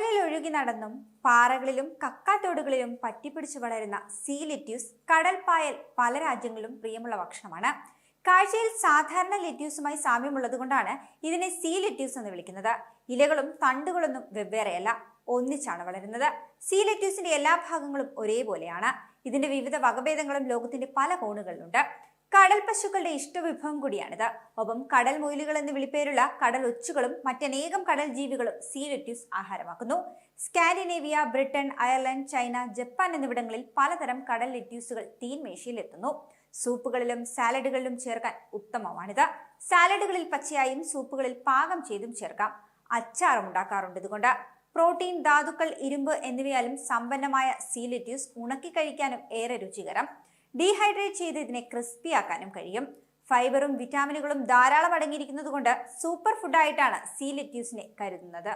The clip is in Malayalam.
കടലിൽ ഒഴുകി നടന്നും പാറകളിലും കക്കാത്തോടുകളിലും പറ്റിപ്പിടിച്ചു വളരുന്ന സീലിറ്റ്യൂസ് കടൽപ്പായൽ കടൽ പായൽ പല രാജ്യങ്ങളിലും പ്രിയമുള്ള ഭക്ഷണമാണ്. കാഴ്ചയിൽ സാധാരണ ലെറ്റ്യൂസുമായി സാമ്യമുള്ളതുകൊണ്ടാണ് ഇതിനെ സീ ലെറ്റ്യൂസ് എന്ന് വിളിക്കുന്നത്. ഇലകളും തണ്ടുകളൊന്നും വെവ്വേറെയല്ല ഒന്നിച്ചാണ് വളരുന്നത്. സീ ലെറ്റ്യൂസിന്റെ എല്ലാ ഭാഗങ്ങളും ഒരേപോലെയാണ്. ഇതിന്റെ വിവിധ വകഭേദങ്ങളും ലോകത്തിന്റെ പല കോണുകളിലുണ്ട്. കടൽ പശുക്കളുടെ ഇഷ്ടവിഭവം കൂടിയാണിത്. ഒപ്പം കടൽ മൊയിലുകൾ എന്ന് വിളിപ്പേരുള്ള കടൽ ഒച്ചുകളും മറ്റനേകം കടൽ ജീവികളും sea lettuce ആഹാരമാക്കുന്നു. Scandinavia Britain Ireland China Japan എന്നിവിടങ്ങളിൽ പലതരം കടൽ ലെറ്റ്യൂസുകൾ തീൻമേശയിൽ എത്തുന്നു. സൂപ്പുകളിലും സാലഡുകളിലും ചേർക്കാൻ ഉത്തമമാണിത്. സാലഡുകളിൽ പച്ചയായും സൂപ്പുകളിൽ പാകം ചെയ്തും ചേർക്കാം. അച്ചാറും ഉണ്ടാക്കാറുണ്ട് ഇതുകൊണ്ട്. പ്രോട്ടീൻ ധാതുക്കൾ ഇരുമ്പ് എന്നിവയാലും സമ്പന്നമായ സീ ലെറ്റ്യൂസ് ഉണക്കി കഴിക്കാനും ഏറെ രുചികരം. ഡീഹൈഡ്രേറ്റ് ചെയ്ത് ഇതിനെ ക്രിസ്പിയാക്കാനും കഴിയും. ഫൈബറും വിറ്റാമിനുകളും ധാരാളം അടങ്ങിയിരിക്കുന്നത് കൊണ്ട് സൂപ്പർ ഫുഡായിട്ടാണ് സീ ലെറ്റ്യൂസിനെ കരുതുന്നത്.